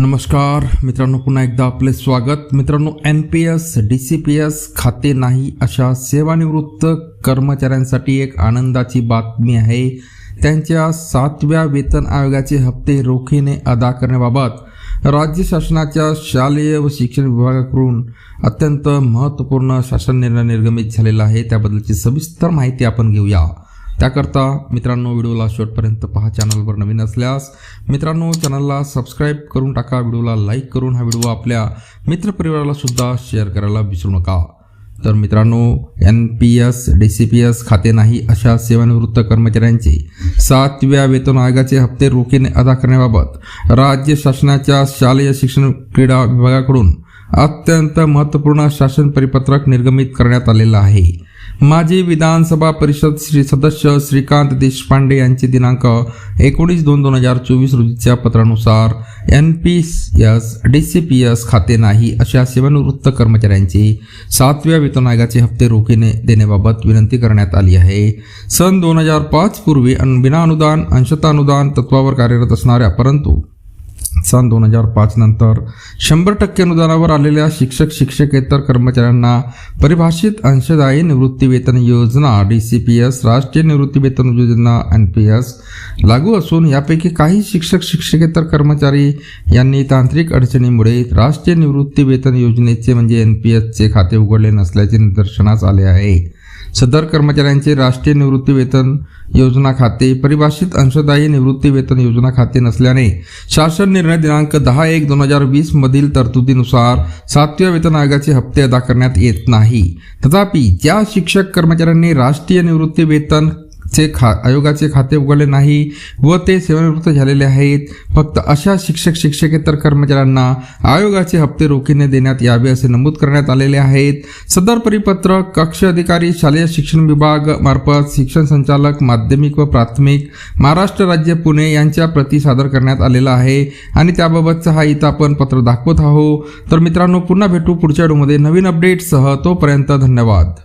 नमस्कार मित्रांनो पुन्हा एकदा आपले स्वागत. मित्रांनो N P S D C P S खाते नाही अशा सेवानिवृत्त कर्मचाऱ्यांसाठी एक आनंदाची बातमी आहे. त्यांच्या सातव्या वेतन आयोगाचे हप्ते रोखीने अदा करण्याबाबत राज्य शासनाच्या शालेय व शिक्षण विभागाकडून अत्यंत महत्त्वपूर्ण शासन निर्णय निर्गमित झालेला आहे. त्याबद्दलची सविस्तर माहिती आपण घेऊया. त्याकरता मित्रांनो व्हिडिओला शेवटपर्यंत पहा. चॅनलवर नवीन असल्यास मित्रांनो चॅनलला सबस्क्राईब करून टाका. व्हिडिओला लाईक करून हा व्हिडिओ आपल्या मित्रपरिवाराला सुद्धा शेअर करायला विसरू नका. तर मित्रांनो N P S D C P S खाते नाही अशा सेवानिवृत्त कर्मचाऱ्यांचे सातव्या वेतन आयोगाचे हप्ते रोखीने अदा करण्याबाबत राज्य शासनाच्या शालेय शिक्षण क्रीडा विभागाकडून अत्यंत महत्त्वपूर्ण शासन परिपत्रक निर्गमित करण्यात आलेलं आहे. माजी विधानसभा परिषद श्री सदस्य श्रीकांत देशपांडे यांचे दिनांक एकोणीस दोन दोन हजार चोवीस रोजीच्या पत्रानुसार N P S D C P S खाते नाही अशा सेवानिवृत्त कर्मचाऱ्यांचे सातव्या वेतन आयोगाचे हप्ते रोखीने देण्याबाबत विनंती करण्यात आली आहे. सन दोन हजार पाच पूर्वी अन- विना अनुदान अंशतः अनुदान तत्वावर कार्यरत असणाऱ्या परंतु सन दोन हजार पाच नंतर शंभर टक्के अनुदानावर आलेल्या शिक्षक शिक्षकेतर कर्मचाऱ्यांना परिभाषित अंशदायी निवृत्तीवेतन योजना डी सी पी एस राष्ट्रीय निवृत्तीवेतन योजना एन पी एस लागू असून यापैकी काही शिक्षक शिक्षकेतर कर्मचारी यांनी तांत्रिक अडचणीमुळे राष्ट्रीय निवृत्तीवेतन योजनेचे म्हणजे एन पी एसचे खाते उघडले नसल्याचे निदर्शनास आले आहे. सदर कर्मचाऱ्यांचे राष्ट्रीय निवृत्ती वेतन योजना खाते परिभाषित अंशदायी निवृत्ती वेतन योजना खाते नसल्याने शासन निर्णय दिनांक दहा एक दोन हजार वीस मधील तरतुदीनुसार सातव्या वेतन आयोगाचे हप्ते अदा करण्यात येत नाही. तथापि ज्या शिक्षक कर्मचाऱ्यांनी राष्ट्रीय निवृत्ती वेतन चे खा आयोगाचे खाते उघडले नाही व ते सेवानिवृत्त झालेले आहेत. फक्त अशा शिक्षक शिक्षकेतर कर्मचाऱ्यांना आयोगाचे हप्ते रोखीने देण्यात यावे असे नमूद करण्यात आलेले आहेत. सदर परिपत्रक कक्ष अधिकारी शालेय शिक्षण विभाग मार्फत शिक्षण संचालक माध्यमिक व प्राथमिक महाराष्ट्र राज्य पुणे यांच्या प्रती सादर करण्यात आलेला आहे. आणि त्याबाबतचा हा इथं आपण पत्र दाखवत आहोत. तर मित्रांनो पुन्हा भेटू पुढच्या व्हिडिओमध्ये. नवीन अपडेटसह तोपर्यंत धन्यवाद.